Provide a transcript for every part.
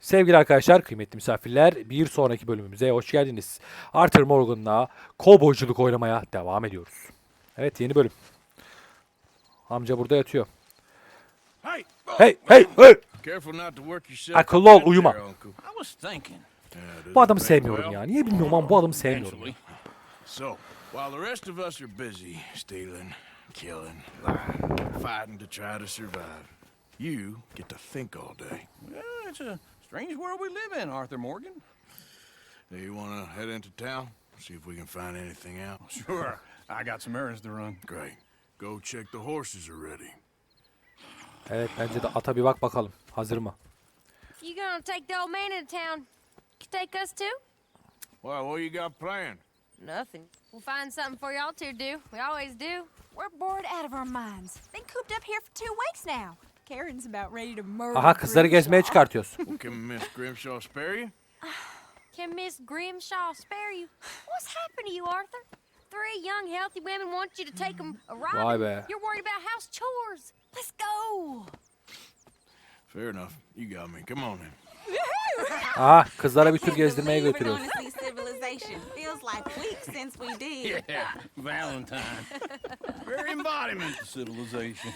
Sevgili arkadaşlar, kıymetli misafirler, bir sonraki bölümümüze hoş geldiniz. Arthur Morgan'la kovboyculuk oynamaya devam ediyoruz. Evet, yeni bölüm. Amca burada yatıyor. Hey! Hey, hey, hey! Careful not to work yourself. Akıllı ol, uyuma. Bu adamı sevmiyorum ya. Niye bilmiyorum ama bu adamı sevmiyorum. So, while the rest of us are busy stealing, killing, lying, fighting to try to survive, you get to think all day. well, it's a strange world we live in, Arthur Morgan. Do you want to head into town? See if we can find anything out? Sure. I got some errands to run. Great. Go check the horses are ready. Evet, bence de ata bir bak bakalım. Hazır mı? You gonna take the old man into town? You take us too? Well, what you got planned? Nothing. We'll find something for y'all to do. We always do. We're bored out of our minds. Been cooped up here for two weeks now. Karen's about ready to murder. Aha kızları gezmeye Grimshaw. çıkartıyoruz. Well, can Miss Grimshaw spare you? Can Miss Grimshaw spare you? What's happened to you, Arthur? Three young, healthy women want you to take them a ride. Vay be. You're worried about house chores. Let's go. Fair enough. You got me. Come on then. Aha kızlara bir Can't gezdirmeye did. Yeah, Valentine. Very embodiment of civilization.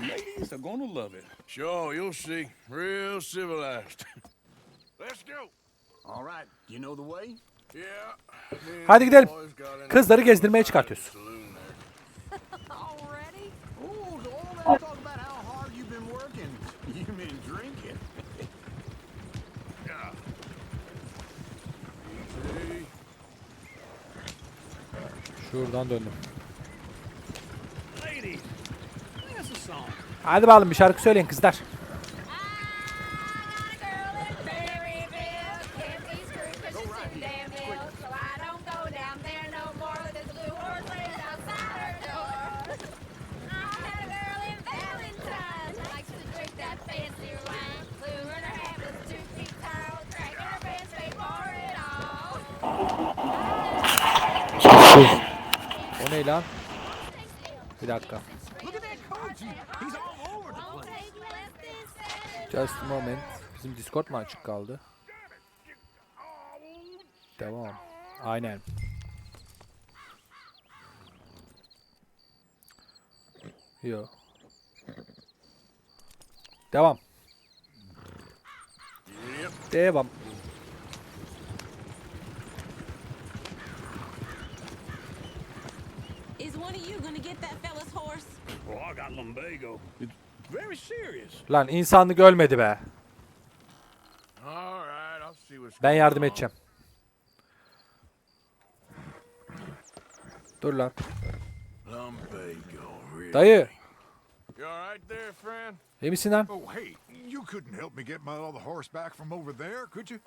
Ladies are gonna love it. Sure, you'll see. Real civilized. Let's go. All right, you know the way? Yeah. Hadi gidelim. Kızları gezdirmeye çıkartıyoruz. saloon there. Already? Oh, so all that talk about how hard you've been working. You've been drinking. Yeah. Easy. Şuradan döndüm. Hadi bakalım bir şarkı söyleyin kızlar. The place. Just a moment. Bizim Discord mu açık kaldı? Devam. Aynen. Yo. Devam. Devam. One of you gonna get that fella's horse? Oh, I got lumbago. It's very serious. Lan insanlık ölmedi be. All right, I'll see what's Ben going yardım on. edeceğim. Dur lan. Lumbago, really? Dayı. You all right there, friend? İyi misin lan? Oh, hey, you couldn't help me get my other horse back from over there, could you?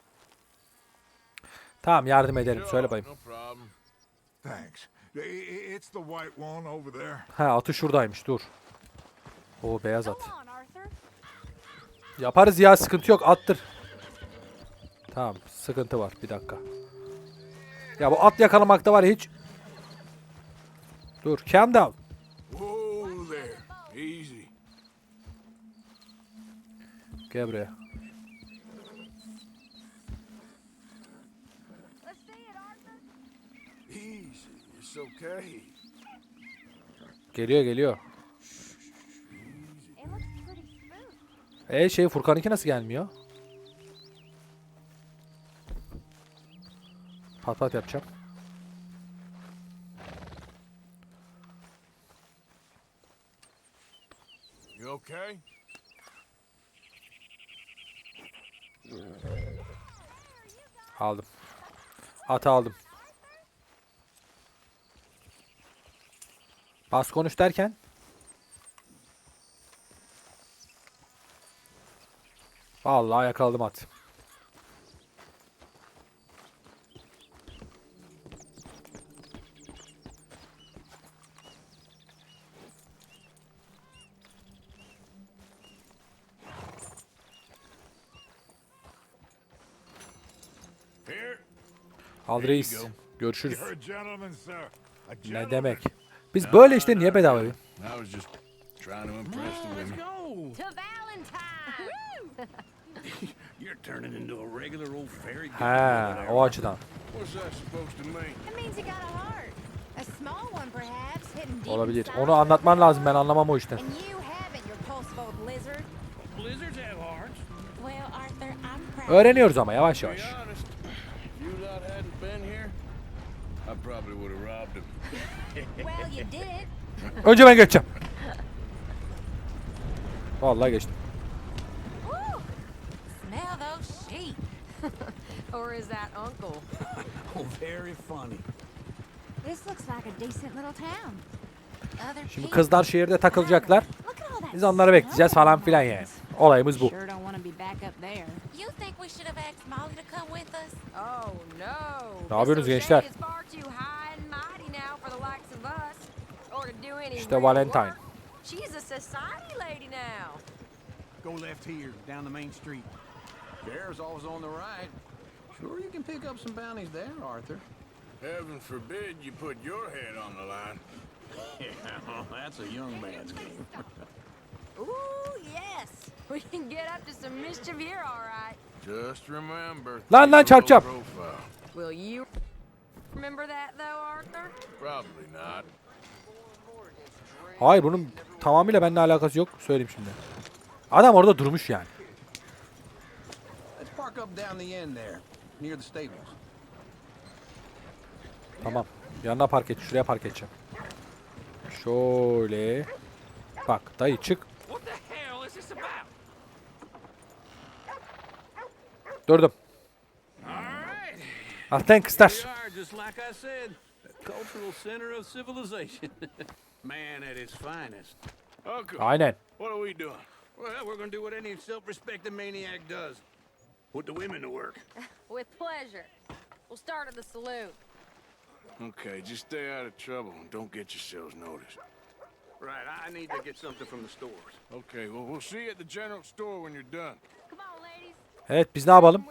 Tamam yardım ederim. Söyle bayım. No problem. Thanks. It's the white one over there. Ha atı şuradaymış dur. O beyaz at. Yaparız ya sıkıntı yok attır. Tamam sıkıntı var bir dakika. Ya bu at yakalamakta var hiç. Dur calm down. Whoa there. Easy. Gel buraya. Let's see it, Arthur. Easy. It's okay. Geliyor geliyor. E şey Furkan'ınki nasıl gelmiyor? Pat pat yapacağım. You okay? Aldım. Atı aldım. Bas konuş derken. Vallahi yakaladım at. Al reis. Görüşürüz. Ne demek? Biz böyle işte niye bedava? Fairy He, o açıdan. What's that supposed to mean? It means you got a heart. A small one, perhaps, hidden deep Olabilir. Onu anlatman lazım. Ben anlamam o işten. Öğreniyoruz ama yavaş yavaş. be honest, if you lot hadn't been here, I probably would have robbed him. Well, you did. Önce ben geçeceğim. Vallahi geçtim. Woo! Smell those sheep. or is that Uncle? Oh, very funny. This looks like a decent little town. Other Şimdi kızlar şehirde takılacaklar. Biz onları bekleyeceğiz falan filan yani. Olayımız bu. Sure don't want to be back up there. You think we should have asked Molly to come with us? Oh no. Ne yapıyorsunuz gençler? Is far too high and mighty now for the likes of us, or to do any İşte Valentine. She's a society lady now. Go left here, down the main street. Bear's always on the right. Sure, you can pick up some bounties there, Arthur. Heaven forbid you put your head on the line. Yeah, that's a young man's game. Lan lan çarpacağım. Will you remember that, though, Arthur? Probably not. Hayır bunun tamamıyla benimle alakası yok. Söyleyeyim şimdi. Adam orada durmuş yani. Let's park up down the end there, near the stables. Tamam. Yanına park et. Şuraya park edeceğim. Şöyle. Bak dayı çık. Durdum. All right. Thanks kızlar. We are, just like I said, cultural center of civilization. Man at its finest. Uncle, Aynen. what are we doing? Well, we're gonna do what any self-respecting maniac does. Put the women to work. With pleasure. We'll start at the saloon. Okay, just stay out of trouble and don't get yourselves noticed. Right, I need to get something from the stores. Okay, well, we'll see you at the general store when you're done. Evet biz ne yapalım?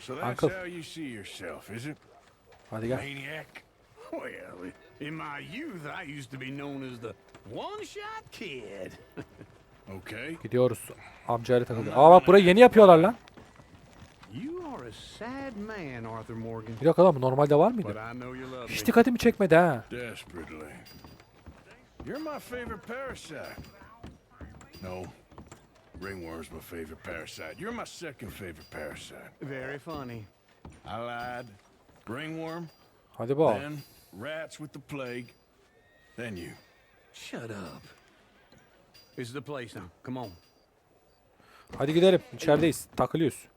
So that's Uncle. how you see yourself, is it? Hadi gel. Maniac? Well, in my youth, I used to be known as the one-shot kid. Okay. Gidiyoruz. Amcayla takılıyor. Aa bak burayı yeni yapıyorlar lan. You are a sad man, Arthur Morgan. Bir dakika lan bu normalde var But mıydı? I know you love Hiç me. dikkatimi çekmedi ha. Desperately. You're my favorite parasite. No. Ringworm's my favorite parasite. You're my second favorite parasite. Very funny. I lied. Ringworm, Hadi bu. then rats with the plague, then you. Shut up. This is the place now. Come on. Hadi gidelim. İçerideyiz. Takılıyoruz.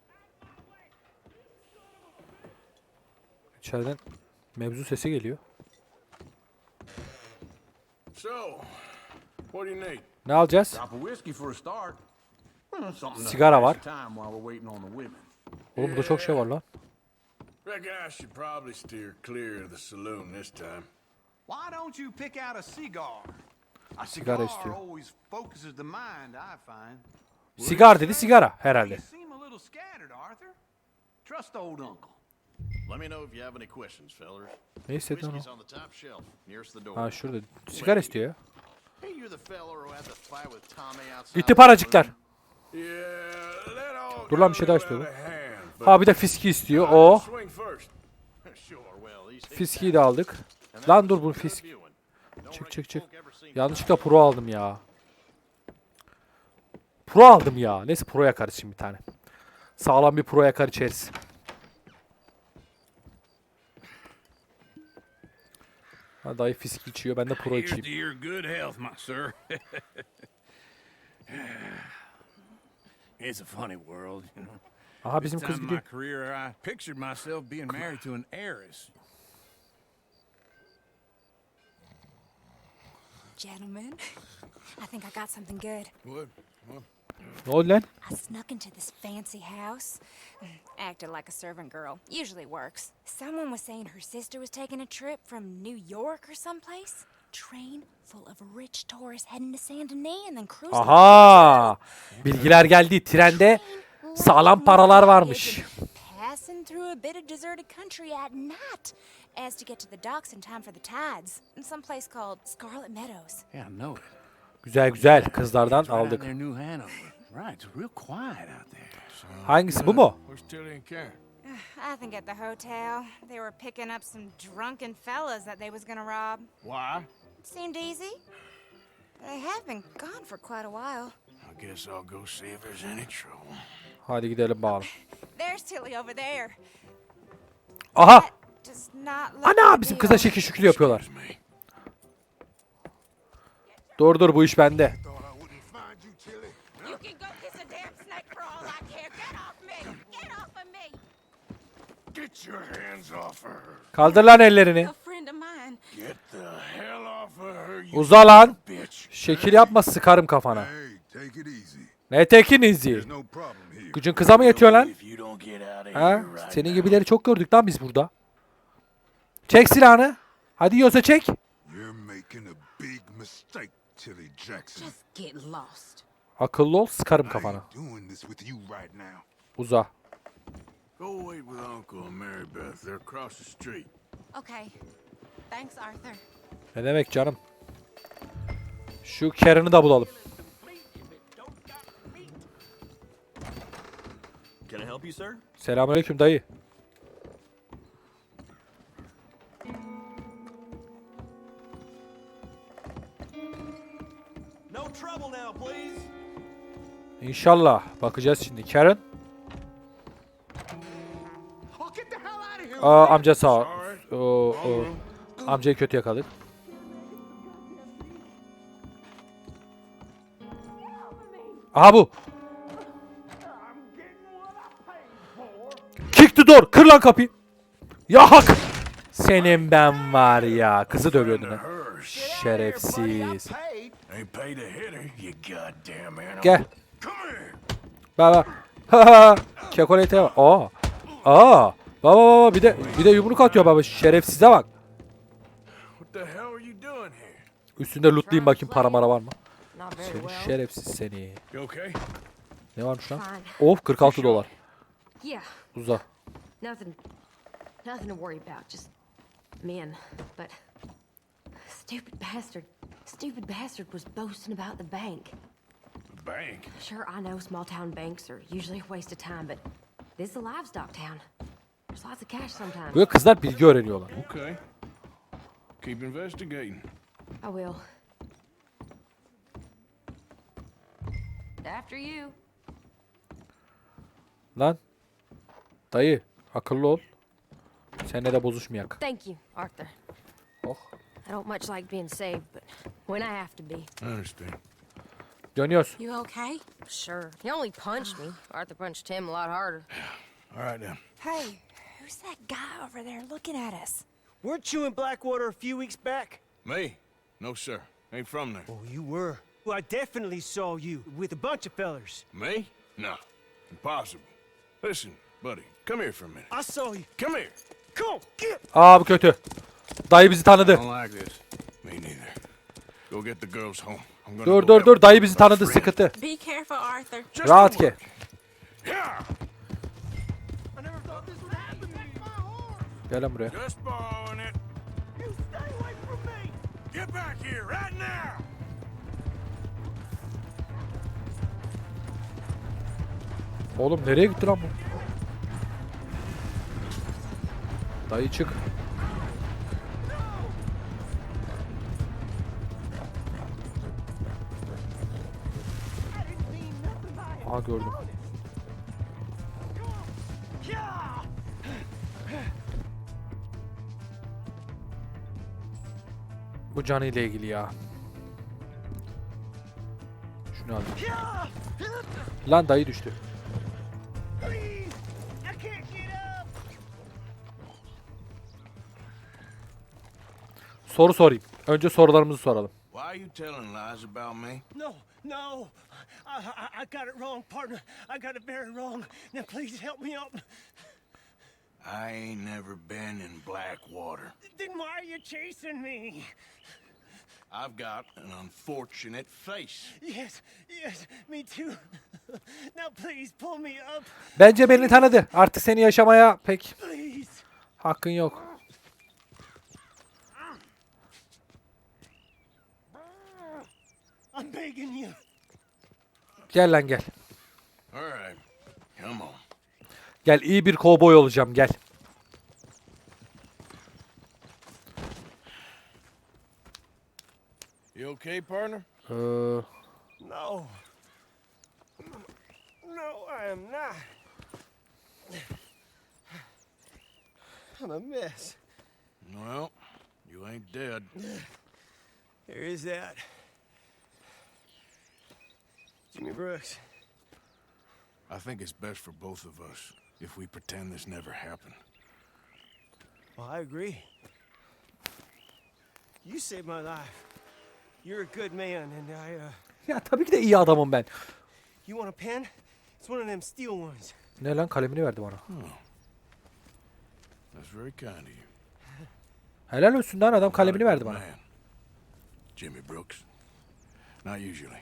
İçeriden mevzu sesi geliyor. So, what do you need? Ne alacağız? Drop of whiskey for a start. Sigara var. the time while we're waiting on the women. Oğlum burada çok şey var lan. Reckon I should probably steer clear of the saloon this time. Why don't you pick out a cigar? A Sigara cigar istiyor. always focuses the mind, I find. Sigar dedi sigara herhalde. You seem a little scattered, Arthur. Trust old uncle. Let me know if you have any questions, fellers. Ne istedi lan Whiskey's o? on the top shelf, nearest the door. Ha şurada. Sigara istiyor ya. Hey, you're the feller who had the fight with Tommy outside. Gitti the paracıklar. Dur lan, bir şey daha istiyor Ha bir de fiski istiyor. I'll O. Swing first. Sure, well, these Fiskiyi de aldık. Lan dur bu fisk. Çık çık çık. Yanlışlıkla pro aldım ya. Pro aldım ya. Neyse pro yakarız şimdi bir tane. Sağlam bir pro yakar içeriz. Ha dayı fisk içiyor. Ben de pro içeyim. it's a funny world, you know. Aha bizim This kız time in gidiyor. my career, I pictured myself being married to an heiress. Gentlemen, I think I got something good. What? Ne oldu lan? I snuck into this fancy house. Mm, acted like a servant girl. Usually works. Someone was saying her sister was taking a trip from New York or someplace. Train full of rich tourists heading to Saint Denis and then cruising. Aha! Bilgiler geldi. Trende sağlam paralar varmış. Passing through a bit of deserted country at night, as to get to the docks in time for the tides, in some place called Scarlet Meadows. Yeah, I know it. Güzel güzel. Kızlardan aldık. near New Hanover. Right, it's real quiet out there. Hangisi bu mu? Karen? I think at the hotel, they were picking up some drunken fellas that they was gonna rob. Why? Seemed easy. They have been gone for quite a while. I guess I'll go see if there's any trouble. Hadi gidelim bakalım. There's Tilly over there. Aha! Ana bizim kıza şekil şükür yapıyorlar. Dur dur bu iş bende. Kaldır lan ellerini. Uza lan. Şekil yapma sıkarım kafana. Ne tekin izi. Gücün kıza mı yetiyor lan? Ha? Senin gibileri çok gördük lan biz burada. Çek silahını. Hadi yiyorsa çek. Akıllı ol sıkarım kafana. Uza. Ne demek canım? Şu Karen'ı da bulalım. Selamünaleyküm dayı. İnşallah. Bakacağız şimdi. Karen. Aa, amca sağ oo. Amcayı kötü yakaladık. Aha bu. Kick the door. Kır lan kapıyı. Ya hak. Senin ben var ya. Kızı dövüyordun ha. Şerefsiz. Gel. Baba. Ha. Kekolete bak. Aa. Aa. Baba baba bir de bir de yumruk atıyor baba. Şerefsize bak. Üstünde lootlayayım bakayım para mara var mı? Seni şerefsiz seni. You okay? Ne varmış lan? Of 46 dolar. Yeah, Uza. nothing, nothing to worry about. Just men. But stupid bastard, stupid bastard was boasting about the bank. The bank. Sure, I know small town banks are usually a waste of time, but this is a livestock town. There's lots of cash sometimes. Böyle kızlar bilgi öğreniyorlar. Okay. Keep investigating. I will. After you. Lan. Dayı akıllı ol. Seninle de bozuşmayak. Thank you, Arthur. Oh. I don't much like being saved, but when I have to be. I understand. Dönüyoruz. You okay? Sure. He only punched me. Arthur punched him a lot harder. All right then. Hey, who's that guy over there looking at us? Weren't you in Blackwater a few weeks back? Me? No, sir. Ain't from there. Oh, you were. Well, I definitely saw you with a bunch of fellers. Me? No. Impossible. Listen, buddy, come here for a minute. I saw you. Come here. Come on, get. Aa bu kötü. Dayı bizi tanıdı. Don't like this. Me neither. Go get the girls home. I'm gonna Dur go dur help dur. Dayı bizi tanıdı. friend. Sıkıntı. Be careful, Arthur. Just Rahat ki. Yeah. Gel lan buraya. Just borrowing it. You stay away from me. Get back here right now. Oğlum nereye gitti lan bu? Dayı çık. Aa gördüm. Bu canı ile ilgili ya. Şunu al. Lan dayı düştü. Soru sorayım. Önce sorularımızı soralım. Why are you telling lies about me? No, no. I, I, I got it wrong, partner. I got it very wrong. Now, please help me out. I ain't never been in Blackwater. Then why are you chasing me? I've got an unfortunate face. Yes, yes, me too. now, please pull me up, Bence beni tanıdı. Artık seni yaşamaya pek please. hakkın yok. I'm begging you. Gel lan gel. Come on. Gel iyi bir kovboy olacağım gel. You okay, partner? Ee, No. No, I am not. I'm a mess. Well, you ain't dead. There is that. Brooks. I think it's best for both of us if we pretend this never happened. Well, I agree. You saved my life. You're a good man, and I, uh, ya tabii ki de iyi adamım ben. you want a pen? It's one of them steel ones. Ne lan kalemini verdi bana. That's very kind of you. Helal olsun lan adam kalemini verdi bana. Jimmy Brooks. Not usually.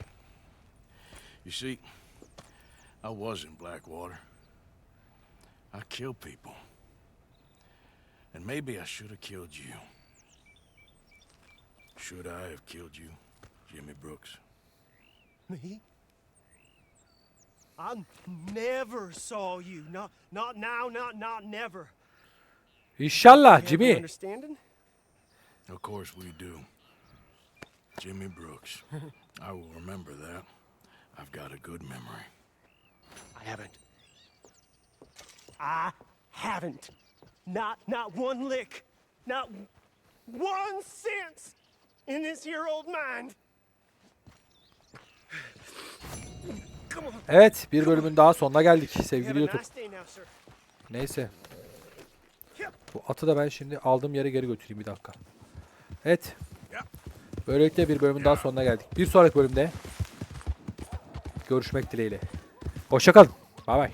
You see, I was in Blackwater. I kill people. And maybe I should have killed you. Should I have killed you, Jimmy Brooks? Me? I never saw you. Not, not now. Not, not never. İnşallah You Jimmy. Understanding? Of course we do. Jimmy Brooks. I will remember that. I've got a good memory. I haven't. I haven't. Not, not one lick. Not one cent in this here old mind. Come on. Evet bir bölümün daha sonuna geldik sevgili YouTube. Neyse. Bu atı da ben şimdi aldığım yere geri götüreyim bir dakika. Evet. Böylelikle bir bölümün daha sonuna geldik. Bir sonraki bölümde görüşmek dileğiyle. Hoşçakalın. Bay bay.